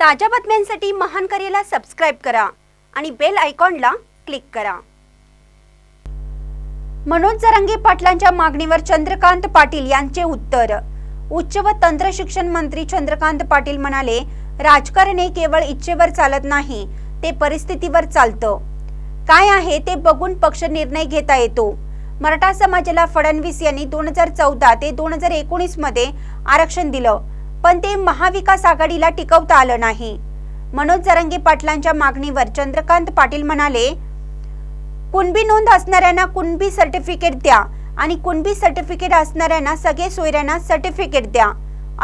ताज्या बातम्यांसाठी महान करेला सबस्क्राईब करा आणि बेल आयकॉनला क्लिक करा. मनोज जरांगे पाटलांच्या मागणीवर चंद्रकांत पाटील यांचे उत्तर. उच्च व तंत्र शिक्षण मंत्री चंद्रकांत पाटील म्हणाले राजकारण हे केवळ इच्छेवर चालत नाही ते परिस्थितीवर चालतं. काय आहे ते बघून पक्ष निर्णय घेता येतो. मराठा समाजाला फडणवीस यांनी दोन हजार चौदा ते दोन हजार एकोणीसमध्ये आरक्षण दिलं. पण ते महाविकास आघाडीला टिकवता आलं नाही. मनोज जरंगी पाटलांच्या मागणीवर चंद्रकांत पाटील म्हणाले कुणबी नोंद असणाऱ्यांना कुणबी सर्टिफिकेट द्या आणि कुणबी सर्टिफिकेट असणाऱ्यांना सगळे सोयऱ्यांना सर्टिफिकेट द्या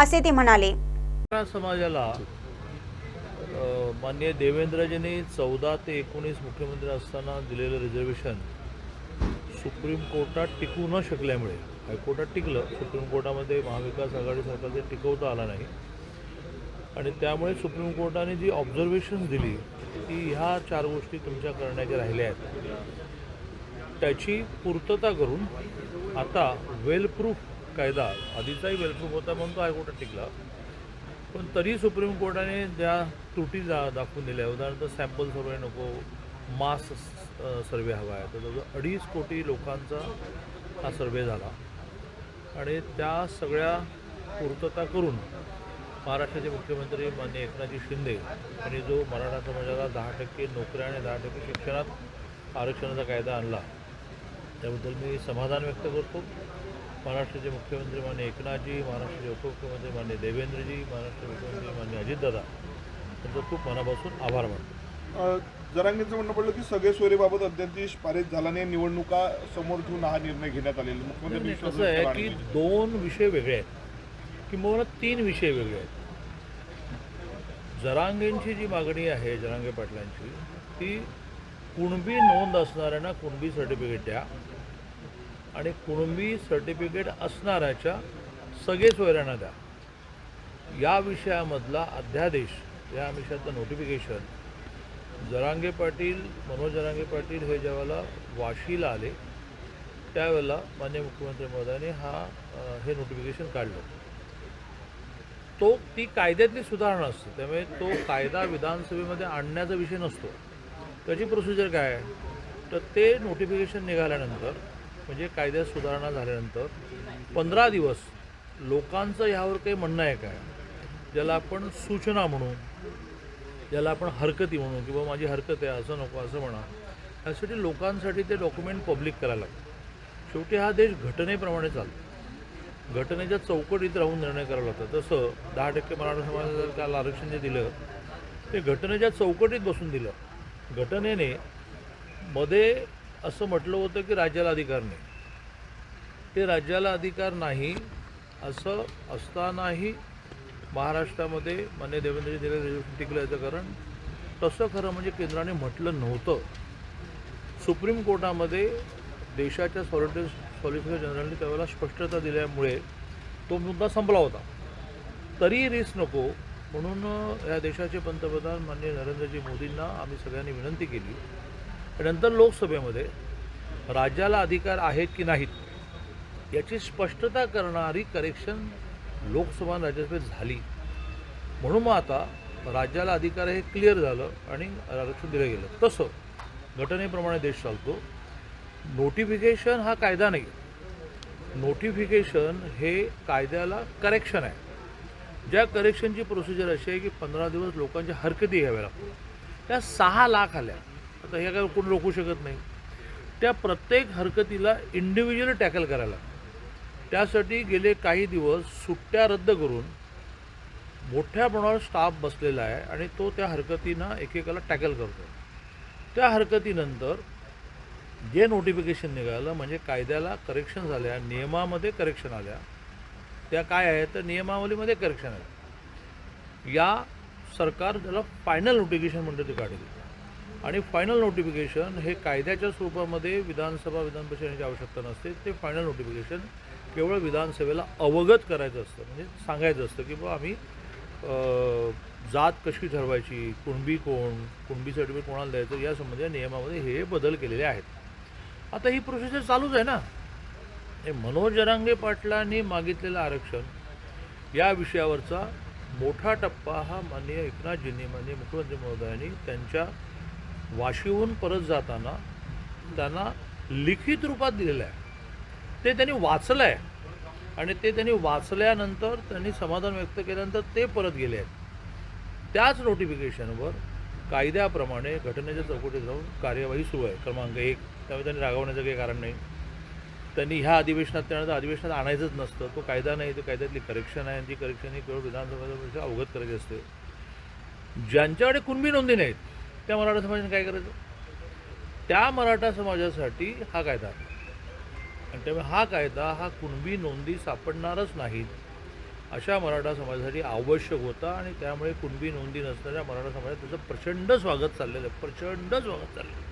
असे ते म्हणाले. समाजाला माननीय देवेंद्रजींनी चौदा ते एकोणीस मुख्यमंत्री असताना दिलेलं रिझर्वेशन सुप्रीम कोर्टात टिकू न शकल्यामुळे हायकोर्टात टिकलं सुप्रीम कोर्टामध्ये महाविकास आघाडी सरकार ते टिकवता आला नाही. आणि त्यामुळे सुप्रीम कोर्टाने जी ऑब्झर्वेशन्स दिली ती ह्या चार गोष्टी तुमच्या करण्याच्या राहिल्या आहेत. त्याची पूर्तता करून आता वेलप्रूफ कायदा आधीचाही वेलप्रूफ होता म्हणून तो हायकोर्टात टिकला. पण तरी सुप्रीम कोर्टाने ज्या त्रुटी जा दाखवून दिल्या उदाहरणार्थ सॅम्पल सर्वे नको मास सर्वे हवा आहे. तर जवळजवळ अडीच कोटी लोकांचा हा सर्वे झाला. आणि त्या सगळ्या पूर्तता करून महाराष्ट्राचे मुख्यमंत्री माननीय एकनाथजी शिंदे यांनी जो मराठा समाजाला दहा टक्के नोकऱ्या आणि दहा टक्के शिक्षणात आरक्षणाचा कायदा आणला त्याबद्दल मी समाधान व्यक्त करतो. महाराष्ट्राचे मुख्यमंत्री माननीय एकनाथजी महाराष्ट्राचे उपमुख्यमंत्री माननीय देवेंद्रजी महाराष्ट्राचे मुख्यमंत्री माननीय अजितदादा त्यांचं खूप मनापासून आभार मानतो. जरांगेंचं म्हणणं पडलं की सगळे सोयरेबाबत अध्यादेश पारित झाला नाही. निवडणुका समोर ठेवून हा निर्णय घेण्यात आलेला मुख्यमंत्री कसं आहे की दोन विषय वेगळे आहेत. किंबहुना तीन विषय वेगळे आहेत. जरांगेंची जी मागणी आहे जरांगे पाटलांची ती कुणबी नोंद असणाऱ्यांना कुणबी सर्टिफिकेट द्या आणि कुणबी सर्टिफिकेट असणाऱ्याच्या सगळे सोयऱ्यांना द्या. या विषयामधला अध्यादेश या विषयातलं नोटिफिकेशन जरांगे पाटील मनोज जरांगे पाटील हे ज्यावेळेला वाशीला आले त्यावेळेला मान्य मुख्यमंत्री महोदयाने हा हे नोटिफिकेशन काढलं. तो ती कायद्यातली सुधारणा असते. त्यामुळे तो कायदा विधानसभेमध्ये आणण्याचा विषय नसतो. त्याची प्रोसिजर काय आहे? तर ते नोटिफिकेशन निघाल्यानंतर म्हणजे कायद्यात सुधारणा झाल्यानंतर पंधरा दिवस लोकांचं ह्यावर काही म्हणणं आहे काय ज्याला आपण सूचना म्हणू ज्याला आपण हरकती म्हणू किंवा माझी हरकत आहे असं नको असं म्हणा. त्यासाठी लोकांसाठी ते डॉक्युमेंट पब्लिक करायला लागतं. शेवटी हा देश घटनेप्रमाणे चालतो. घटनेच्या चौकटीत राहून निर्णय करावा लागतो. तसं दहा टक्के मराठा समाजाला जर काल आरक्षण जे दिलं ते घटनेच्या चौकटीत बसून दिलं. घटनेने मध्ये असं म्हटलं होतं की राज्याला अधिकार नाही. ते राज्याला अधिकार नाही असं असतानाही महाराष्ट्रामध्ये मान्य देवेंद्रजी दिले टिकलं याचं कारण तसं खरं म्हणजे केंद्राने म्हटलं नव्हतं. सुप्रीम कोर्टामध्ये देशाच्या सॉलिटर सॉलिसिटर जनरलने त्यावेळेला स्पष्टता दिल्यामुळे तो मुद्दा संपला होता. तरी रिस्क नको म्हणून या देशाचे पंतप्रधान माननीय नरेंद्रजी मोदींना आम्ही सगळ्यांनी विनंती केली. आणि नंतर लोकसभेमध्ये राज्याला अधिकार आहेत की नाहीत याची स्पष्टता करणारी करेक्शन लोकसभा राज्यसभेत झाली. म्हणून मग आता राज्याला अधिकार हे क्लिअर झालं आणि आरक्षण दिलं गेलं. तसं घटनेप्रमाणे देश चालतो. नोटिफिकेशन हा कायदा नाही. नोटिफिकेशन हे कायद्याला करेक्शन आहे. ज्या करेक्शनची प्रोसिजर अशी आहे की पंधरा दिवस लोकांच्या हरकती घ्याव्या लागतात. त्या सहा लाख आल्या. आता हे काय कोण रोखू शकत नाही? त्या प्रत्येक हरकतीला इंडिव्हिज्युअली टॅकल करायला लागतं. त्यासाठी गेले काही दिवस सुट्ट्या रद्द करून मोठ्या प्रमाणावर स्टाफ बसलेला आहे आणि तो त्या हरकतीनं एकेकाला टॅकल करतो त्या हरकतीनंतर जे नोटिफिकेशन निघालं म्हणजे कायद्याला करेक्शन झाल्या नियमामध्ये करेक्शन आल्या. त्या काय आहेत? तर नियमावलीमध्ये करेक्शन आलं या सरकार त्याला फायनल नोटिफिकेशन म्हणतं ते काढेल. आणि फायनल नोटिफिकेशन हे कायद्याच्या स्वरूपामध्ये विधानसभा विधान परिषदेची आवश्यकता नसते ते फायनल नोटिफिकेशन केवळ विधानसभेला अवगत करायचं असतं म्हणजे सांगायचं असतं की बुवा आम्ही जात कशी ठरवायची कुणबी कोण कुणबी सर्टिफिकेट कोणाला द्यायचं या नियमामध्ये हे बदल केलेले आहेत. आता ही प्रोसिजर चालूच आहे ना. हे मनोज जरांगे पाटलांनी मागितलेलं आरक्षण या विषयावरचा मोठा टप्पा हा माननीय एकनाथजींनी माननीय मुख्यमंत्री महोदयांनी त्यांच्या वाशीहून परत जाताना त्यांना लिखित रूपात दिलेलं आहे. ते त्यांनी वाचलं आहे आणि ते त्यांनी वाचल्यानंतर त्यांनी समाधान व्यक्त केल्यानंतर ते परत गेले आहेत. त्याच नोटिफिकेशनवर कायद्याप्रमाणे घटनेच्या चौकटीत राहून कार्यवाही सुरू आहे. क्रमांक एक. त्यामुळे त्यांनी रागवण्याचं काही कारण नाही. त्यांनी ह्या अधिवेशनात त्यानंतर अधिवेशनात आणायचंच नसतं. तो कायदा नाही तो कायद्यातली करेक्शन आहे. आणि ती करेक्शन ही केवळ विधानसभेच्या अवगत करायची असते. ज्यांच्याकडे कुणबी नोंदी नाहीत त्या मराठा समाजाने काय करायचं? त्या मराठा समाजासाठी हा कायदा आहे. आणि त्यामुळे हा कायदा हा कुणबी नोंदी सापडणारच नाहीत अशा मराठा समाजासाठी आवश्यक होता आणि त्यामुळे कुणबी नोंदी नसणाऱ्या मराठा समाजात त्याचं प्रचंड स्वागत चाललेलं आहे प्रचंड स्वागत चाललेलं आहे.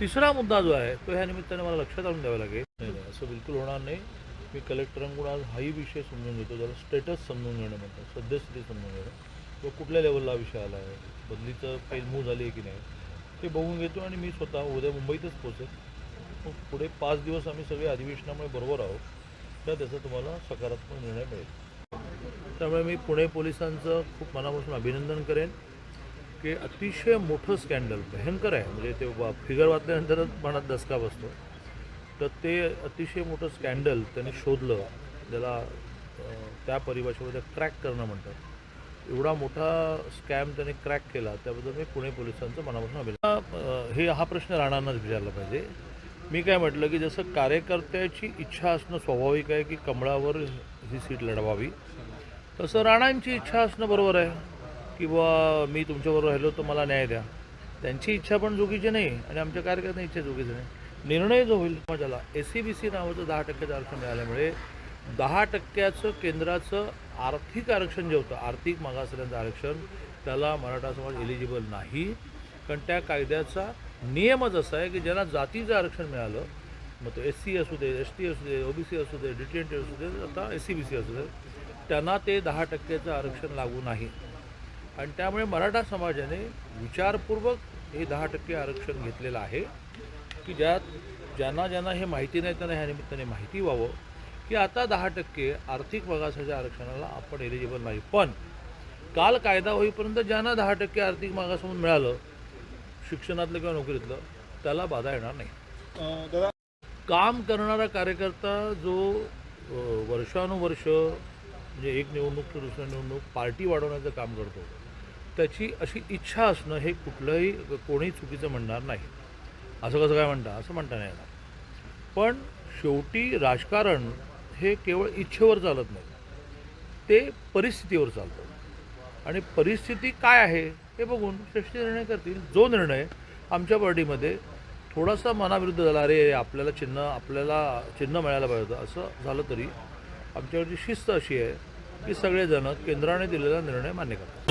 तिसरा मुद्दा जो आहे तो ह्या निमित्ताने मला लक्षात आणून द्यावा लागेल. नाही नाही असं बिलकुल होणार नाही. मी कलेक्टरांकडून आज हाही विषय समजून घेतो ज्याला स्टेटस समजून घेणं म्हणतात सद्यस्थिती समजून घेणं. किंवा कुठल्या लेवलला विषय आला आहे बदलीचं पैलमू मूव झाली आहे की नाही ते बघून घेतो आणि मी स्वतः उद्या मुंबईतच पोचेल पुढे पाच दिवस आम्ही सगळे अधिवेशनामुळे बरोबर आहोत. तर त्याचा तुम्हाला सकारात्मक निर्णय मिळेल. त्यामुळे मी पुणे पोलिसांचं खूप मनापासून अभिनंदन करेन की अतिशय मोठं स्कॅन्डल भयंकर आहे. म्हणजे ते वा फिगर वाचल्यानंतरच मनात दसका बसतो. तर ते अतिशय मोठं स्कॅन्डल त्यांनी शोधलं ज्याला त्या परिभाषेमध्ये क्रॅक करणं म्हणतात. एवढा मोठा स्कॅम त्यांनी क्रॅक केला त्याबद्दल मी पुणे पोलिसांचं मनापासून अभिनंदन हे हा प्रश्न राणांनाच विचारला पाहिजे. मी काय म्हटलं की जसं कार्यकर्त्याची इच्छा असणं स्वाभाविक आहे की कमळावर ही सीट लढवावी तसं राणांची इच्छा असणं बरोबर आहे. की बुवा मी तुमच्याबरोबर राहिलो तर मला न्याय द्या. त्यांची इच्छा पण चुकीची नाही आणि आमच्या कार्यकर्त्यांची इच्छा चुकीची नाही. निर्णय जो होईल समाजाला एस सी बी सी नावाचं दहा टक्क्याचं आरक्षण मिळाल्यामुळे दहा टक्क्याचं केंद्राचं आर्थिक आरक्षण जे होतं आर्थिक मागासलेलं आरक्षण त्याला मराठा समाज एलिजिबल नाही. कारण त्या कायद्याचा नियमच असा आहे की ज्यांना जातीचं आरक्षण मिळालं मग तो एस सी असू दे एस टी असू दे ओबीसी असू दे डी टी एन टी असू दे आता एस सी बी सी असू दे त्यांना ते दहा टक्क्याचं आरक्षण लागू नाही. आणि त्यामुळे मराठा समाजाने विचारपूर्वक हे दहा टक्के आरक्षण घेतलेलं आहे की ज्यात ज्यांना ज्यांना हे माहिती नाही त्यांना ह्या निमित्ताने माहिती व्हावं की आता दहा टक्के आर्थिक मागासाच्या आरक्षणाला आपण एलिजिबल नाही. पण काल कायदा होईपर्यंत ज्यांना दहा टक्के आर्थिक मागास म्हणून मिळालं शिक्षणातलं किंवा नोकरीतलं त्याला बाधा येणार नाही. दादा काम करणारा कार्यकर्ता जो वर्षानुवर्ष म्हणजे एक निवडणूक तर दुसऱ्या निवडणूक पार्टी वाढवण्याचं काम करतो त्याची अशी इच्छा असणं हे कुठलंही कोणी चुकीचं म्हणणार नाही. असं कसं काय म्हणता? असं म्हणता नाही येणार. पण शेवटी राजकारण हे केवळ इच्छेवर चालत नाही. ते परिस्थितीवर चालतं. आणि परिस्थिती काय आहे? हे बघून श्रेष्ठी निर्णय करतील. जो निर्णय आमच्या पार्टीमध्ये थोडासा मनाविरुद्ध झाला अरे आपल्याला चिन्ह आपल्याला चिन्ह मिळायला पाहिजे होतं असं झालं तरी आमच्याकडची शिस्त अशी आहे की सगळेजण केंद्राने दिलेला निर्णय मान्य करतात.